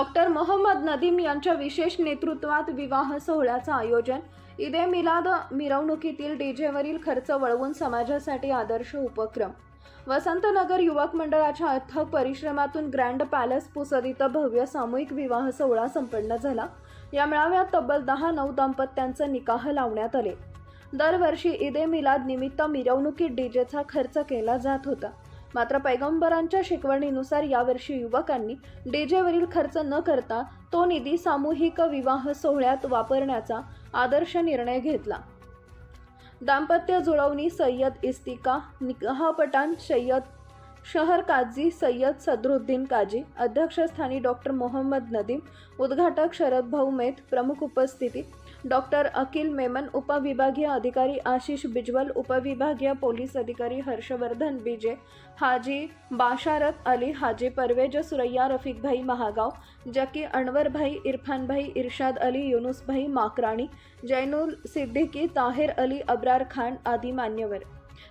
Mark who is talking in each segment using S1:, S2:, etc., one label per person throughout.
S1: Doctor Mohammed Nadeem यांच्या विशेष नेतृत्वात विवाह सोहळ्याचं आयोजन. ईदे मिलाद मिरवणुकीतील डीजेवरील खर्च वळवून समाजासाठी आदर्श उपक्रम. वसंतनगर युवक मंडळाच्या अथक परिश्रमातून ग्रँड पॅलेस पुसद इथं भव्य सामूहिक विवाह सोहळा संपन्न झाला. या मेळाव्यात तब्बल दहा नऊ दाम्पत्यांचे निकाह लावण्यात आले. दरवर्षी ईदे मिलाद निमित्त मिरवणुकीत डीजेचा खर्च केला जात होता. मात्र पैगंबरांच्या शिकवणीनुसार यावर्षी युवकांनी डीजेवरील खर्च न करता तो निधी सामूहिक विवाह सोहळ्यात वापरण्याचा आदर्श निर्णय घेतला. दाम्पत्य जुळवणी सय्यद इस्तिका निकाहपटान सय्यद शहर काझी सय्यद सदरुद्दीन काजी अध्यक्षस्थानी डॉक्टर मोहम्मद नदीम उद्घाटक शरद भाऊ प्रमुख उपस्थिती डॉक्टर अकिल मेमन उपविभागीय अधिकारी आशिष बिजवल उपविभागीय पोलीस अधिकारी हर्षवर्धन बिजे हाजी बाशारत अली हाजी परवेज सुरैया रफिकभाई महागाव जकी अनवरभाई इरफानभाई इर्शाद अली युनुसभाई माकराणी जैनुल सिद्दीकी ताहेर अली अब्रार खान आदी मान्यवर.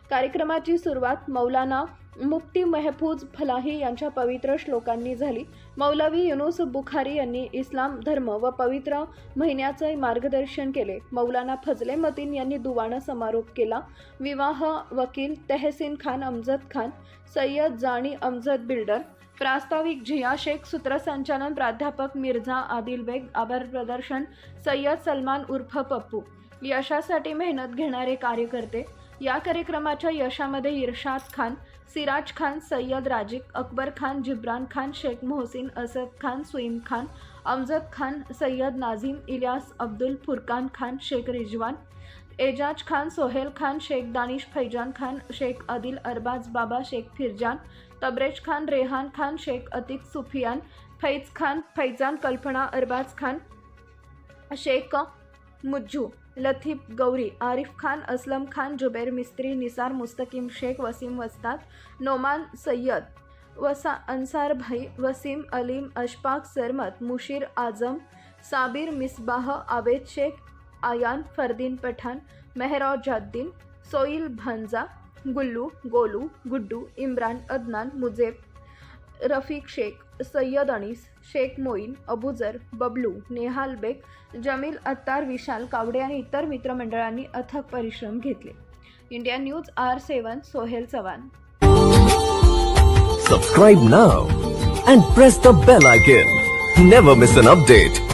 S1: कार्यक्रमाची सुरुवात मौलाना मुफ्ती महफूज फलाही यांच्या पवित्र श्लोकांनी झाली. मौलवी युनुस बुखारी यांनी इस्लाम धर्म व पवित्र महिन्याचे मार्गदर्शन केले. मौलाना फजले मतीन यांनी दुवाणं समारोप केला. विवाह वकील तेहसीन खान अमजद खान सय्यद जाणी अमजद बिल्डर प्रास्ताविक झिया शेख सूत्रसंचालन प्राध्यापक मिर्झा आदिल बेग आभार प्रदर्शन सय्यद सलमान उर्फ पप्पू. यशासाठी मेहनत घेणारे कार्यकर्ते या कार्यक्रमाच्या यशामध्ये इर्शाद खान सिराज खान सय्यद राजिक अकबर खान जिब्रान खान शेख मोहसिन असद खान सुईम खान अमजद खान सय्यद नाझीम इलियास अब्दुल फुरकान खान शेख रिजवान एजाज खान सोहेल खान शेख दानिश फैजान खान शेख आदिल अरबाज बाबा शेख फिरजान तबरेज खान रेहान खान शेख अतिक सुफियान फैज खान फैजान कल्पना अरबाज खान शेख मुज्जू। लतीफ गौरी आरिफ खान असलम खान जुबेर मिस्त्री निसार मुस्तकीम शेख वसीम वस्ताद नोमान सय्यद वसा अन्सार भाई वसीम अलीम अशफाक सरमत मुशीर आजम साबिर मिसबाह आवेद शेख आयान फरदीन पठाण मेहराव जाद्दीन सोईल भांजा गुल्लू गोलू गुड्डू इम्रान अदनान मुजेब रफीक शेख सय्यद अनीस शेख मोईन अबुजर बबलू नेहाल बेग जमील अत्तार विशाल कावडे आणि इतर मित्रमंडळांनी अथक परिश्रम घेतले. India News R seven Sohail Chavan.
S2: Subscribe now and press the bell icon never miss an update